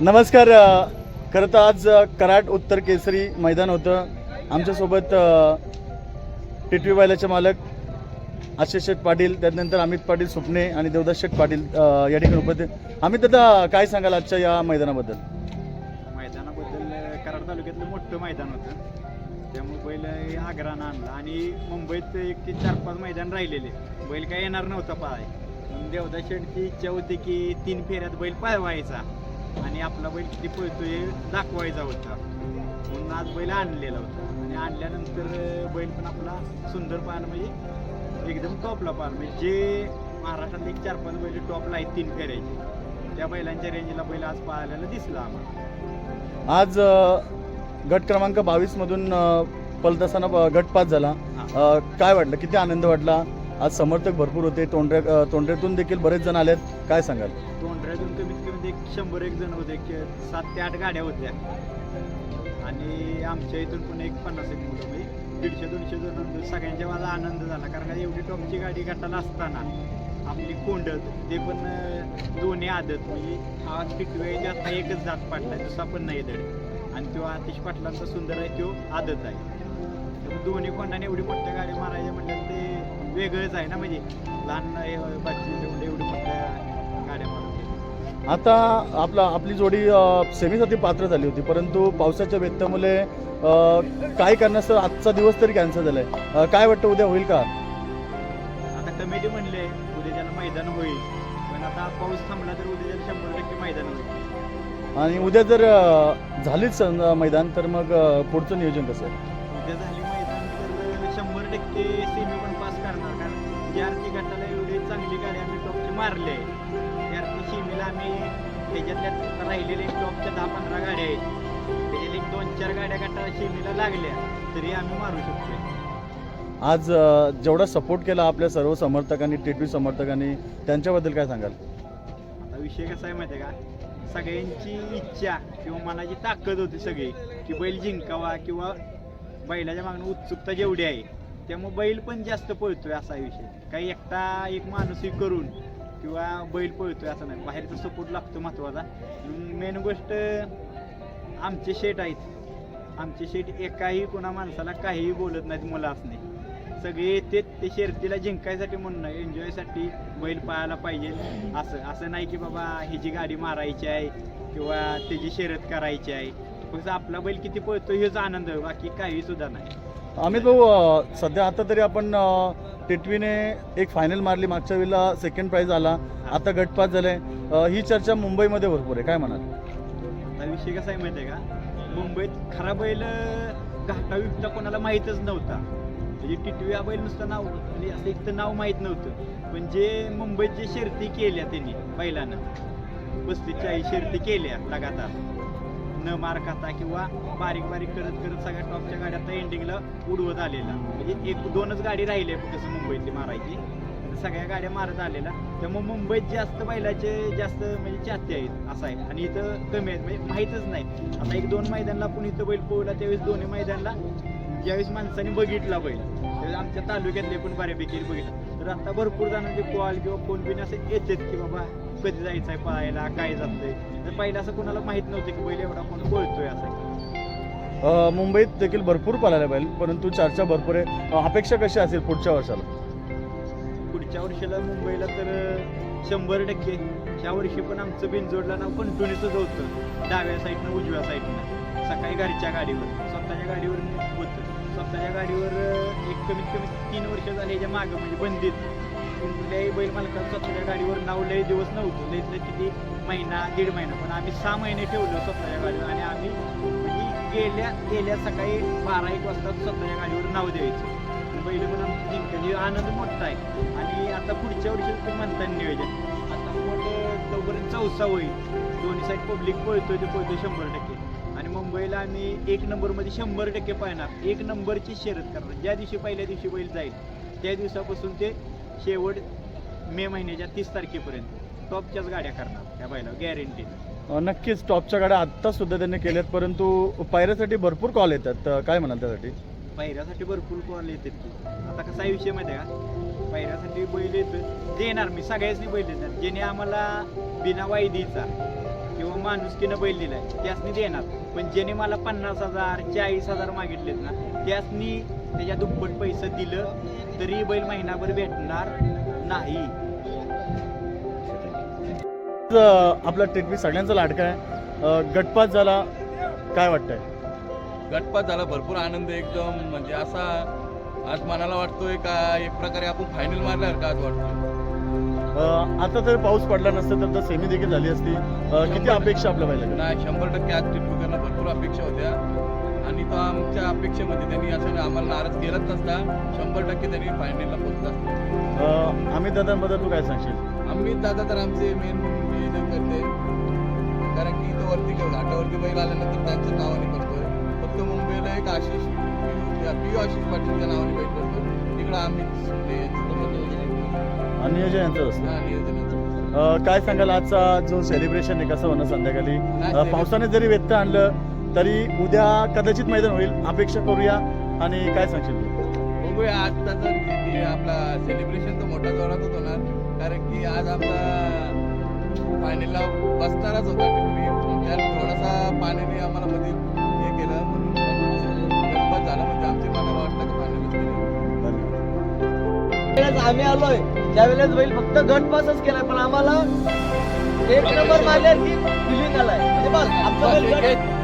नमस्कार खरं तर आज कराट कराड उत्तर केसरी मैदान होतं. आमच्यासोबत टिटवी बैलाचे मालक आशिष शेठ पाटील त्यानंतर अमित पाटील सुपणे आणि देवदास शेठ पाटील या ठिकाणी उपस्थित. अमित दादा काय सांगाल आजच्या या मैदानाबद्दल? मैदानाबद्दल कराड तालुक्यातलं मोठं मैदान होतं. त्यामुळे बैल आग्रानं आणला. आणि मुंबईत एक ते चार पाच मैदान राहिलेले. बैल काय येणार नव्हता पाहाय देवदास शेठची इच्छा होती की तीन फेऱ्यात बैल पाळवायचा. आणि आपला बैल किती पळतोय हे दाखवायचा होता. म्हणून आज बैल आणलेला होता. आणि आणल्यानंतर बैल पण आपला सुंदर पाहिलं म्हणजे एकदम टॉपला पाहिलं म्हणजे जे महाराष्ट्रातले एक चार पाच बैल टॉपला आहेत तीन फेऱ्याचे. त्या बैलांच्या रेंजला बैल आज पाहायला दिसला आम्हाला. आज गट क्रमांक बावीस मधून अ, पळत असताना ब- गट पास झाला. काय वाटलं? किती आनंद वाटला? आज समर्थक भरपूर होते. तोंडऱ्या तोंडऱ्यातून देखील बरेच जण आलेत. काय सांगाल? तोंडऱ्यातून कमीत कमी शंभर एक जण होते की सात ते आठ गाड्या होत्या. आणि आमच्या इथून पण एक पन्नास एक मुलं म्हणजे दीडशे दोनशे जण होते. सगळ्यांच्या माझा आनंद झाला. कारण का एवढी टॉपची गाडी गटाला असताना आपली कोंडत ते पण दोन्ही आदत. म्हणजे हा पिकवे आता एकच जात पाटला दुसरा पण नाही धड आणि तो आतिश पाटलांचा सुंदर आहे तो आदत आहे. त्यामुळे दोन्ही कोंडाने एवढी मोठ्या गाडी मारायच्या म्हणजे ते वेगळंच आहे ना म्हणजे लहान बाकी आता आपला आपली जोडी सेमीसाठी पात्र झाली होती परंतु पावसाच्या व्यत्यमुळे अ, काय करण्याचं आजचा दिवस तरी कॅन्सल झालाय. काय वाटतं उद्या होईल का? आता कमिटी म्हणले उद्या मैदान होईल पण आता पाऊस थांबला तर उद्या शंभर टक्के मैदान होईल. आणि उद्या जर झालीच मैदान तर मग पुढचं नियोजन कसं उद्या झाली मैदान तर शंभर टक्के सेमी पण पास करणार कारण आरती गटाला एवढी चांगली गाडी आम्ही टॉपची मारले त्या आरती सेमीला आम्ही त्याच्यातल्या राहिलेले टॉपच्या दहा पंधरा गाड्या आहेत. त्याच्यात एक दोन चार गाड्या गटाला सेमीला लागल्या तरी आम्ही मारू शकतो आज जेवढा सपोर्ट केला आपल्या सर्व समर्थकांनी टेटवी समर्थकांनी त्यांच्याबद्दल काय सांगाल? आता विषय कसा आहे माहिती आहे का? सगळ्यांची इच्छा किंवा मनाची ताकद होती सगळी की बैल जिंकावा किंवा बैलाच्या मागणं उत्सुकता जेवढी आहे त्यामुळे बैल पण जास्त पळतोय असा विषय. काही एकटा एक माणूसही करून किंवा बैल पळतोय असं नाही. बाहेरचा सपोर्ट लागतो महत्त्वाचा. मेन गोष्ट आमचे शेट आहेत. आमचे शेट एकाही कोणा माणसाला काहीही बोलत नाहीत मुलं असणे सगळे ते ते शर्तीला जिंकायसाठी म्हणून एन्जॉयसाठी बैल पाहायला पाहिजे. असं असं नाही की बाबा ह्याची गाडी मारायची आहे किंवा त्याची शर्यत करायची आहे. फक्त आपला बैल किती पळतो हेच आनंद बाकी काही सुद्धा नाही. अमित भाऊ सध्या आता तरी आपण टेटवीने एक फायनल मारली मागच्या वेळेला सेकंड प्राइज आला. आता गटपात झालाय. अ, ही चर्चा मुंबईमध्ये भरपूर आहे. काय म्हणाल? आता विषय कसा आहे माहिती आहे का? मुंबईत खरा बैल घाटा विकता कोणाला माहीतच नव्हता. म्हणजे टिटवी हा बैल नुसतं नाव म्हणजे असं एक तर नाव माहीत नव्हतं. पण जे मुंबईत जे शर्ती केल्या त्यांनी बैलानं पस्तीस चाळीस शर्ती केल्या लगातार. न मार खाता किंवा बारीक बारीक करत करत सगळ्या टॉपच्या गाड्या आता एंडिंगला उडवत आलेला. म्हणजे एक दोनच गाडी राहिली आहे कसं मुंबईतली मारायची. सगळ्या गाड्या मारत आलेल्या त्यामुळे मुंबईत जास्त बैलाचे जास्त म्हणजे चाहते आहेत असं आहे. आणि इथं कमी आहेत. म्हणजे माहीतच नाही. आता एक दोन मैदानला आपण इथं बैल पोहला त्यावेळेस दोन्ही मैदानला ज्यावेळेस माणसाने बघितला बैल. त्यावेळेस आमच्या तालुक्यातले पण बऱ्यापैकी बघितलं. तर आता भरपूर जणांचे कॉल किंवा फोन बिन असे येतात की बाबा कधी जायचं आहे पळायला काय जातंय? तर पहिलं असं कोणाला माहीत नव्हतं की बैल एवढा कोण बोलतोय असं. अ, मुंबईत देखील भरपूर पळायला पाहिजे परंतु चर्चा भरपूर आहे अ, अपेक्षा कशी असेल पुढच्या वर्षाला? पुढच्या वर्षीला मुंबईला तर शंभर टक्के. ह्या वर्षी पण आमचं बिनजोडला नाव कंटिन्यूच होतं डाव्या साईडनं उजव्या साईडनं. सकाळी घरच्या गाडीवर. स्वतःच्या गाडीवर होतं. स्वतःच्या गाडीवर अं, एक कमीत कमी तीन वर्ष झाले ह्याच्या मागं म्हणजे बंदीत. कुठल्याही बैल मालकांचं स्वतःच्या गाडीवर नाव लय दिवस नव्हतं. लय किती महिना दीड महिना. पण आम्ही सहा महिने ठेवलं स्वतःच्या गाडीवर आणि आम्ही म्हणजे गेल्या गेल्या सकाळी बारा एक वाजता स्वतःच्या गाडीवर नाव द्यायचं. बैल पण आमची जिंकली. म्हणजे आनंद मोठा आहे. आणि आता पुढच्या वर्षी तुम्ही म्हणता नियोजन. आता मग तोपर्यंत चौसा होईल दोन्ही साईड पब्लिक पळतोय ते पळतोय शंभर टक्के. आणि मुंबईला आम्ही एक नंबरमध्ये शंभर टक्के पाहणार. एक नंबरची शर्यत करणार. ज्या दिवशी पहिल्या दिवशी बैल जाईल त्या दिवसापासून ते शेवट मे महिन्याच्या तीस तारखेपर्यंत टॉपच्याच गाड्या करणार त्या बैला गॅरंटी नक्कीच टॉपच्या गाड्या आत्ता सुद्धा त्यांनी केल्यात परंतु पायऱ्यासाठी भरपूर कॉल येतात. काय म्हणाल त्यासाठी? पहिऱ्यासाठी भरपूर कॉल येतात की. आता कसा विषय माहिती आहे का? पहिऱ्यासाठी बैल येतो देणार मी सगळ्याच बैल देणार. ज्याने आम्हाला बिना वायदीचा किंवा माणुसकीनं बैल दिलाय त्यासनी देणार. पण ज्याने मला पन्नास हजार चाळीस हजार मागितलेत ना त्यासनी त्याच्या दुप्पट पैसे दिलं तरी बैल महिनाभर भेटणार नाही. आपला टेटवी सगळ्यांचा लाडका आहे. गटपात झाला काय वाटतंय? गटपात झाला भरपूर आनंद एकदम. म्हणजे असा आज मनाला वाटतोय का एक प्रकारे आपण फायनल मारल्यावर का आज वाटतोय? अ, आता जर पाऊस पडला नसता तर सेमी देखील झाली असती. किती अपेक्षा आपल्या पहिल्या नाही शंभर टक्के आज टिपकरनं भरपूर अपेक्षा होत्या. आणि तो आमच्या अपेक्षेमध्ये त्यांनी असं आम्हाला नाराज केलाच नसता. शंभर टक्के त्यांनी फायनलला पोहोचला असता. अमित दादांबद्दल तू काय सांगशील? आम्ही दादा तर आमचे मेन नियोजन करते. कारण की इथं वरती घाटावरती बैल आल्यानंतर त्यांच्या नावाने करतोय. फक्त मुंबईला एक आशिष पी आशिष पाटीलच्या नावाने बैल करतो तिकडं आम्ही नियोजन यांचं असतं. नियोजनाचं काय सांगाल आजचा जो सेलिब्रेशन आहे कसं होणं संध्याकाळी? पावसाने जरी व्यक्त आणलं तरी उद्या कदाचित मैदान होईल. अपेक्षा करूया आणि काय सांगशील? बघूया आज त्याचा आपला सेलिब्रेशन तर मोठा जोरातच होणार. कारण की आज आपला फायनलला बसणारच होता त्यात थोडासा पाण्याने आम्हाला मध्ये हे केलं. म्हणून झाला. म्हणजे आमच्या मनाला वाटलं की वेळेस आम्ही आलोय त्यावेळेस बैल फक्त गट पासच केलाय पण आम्हाला एक नंबर मारल्याची फिलिंग आलाय म्हणजे बस आमचा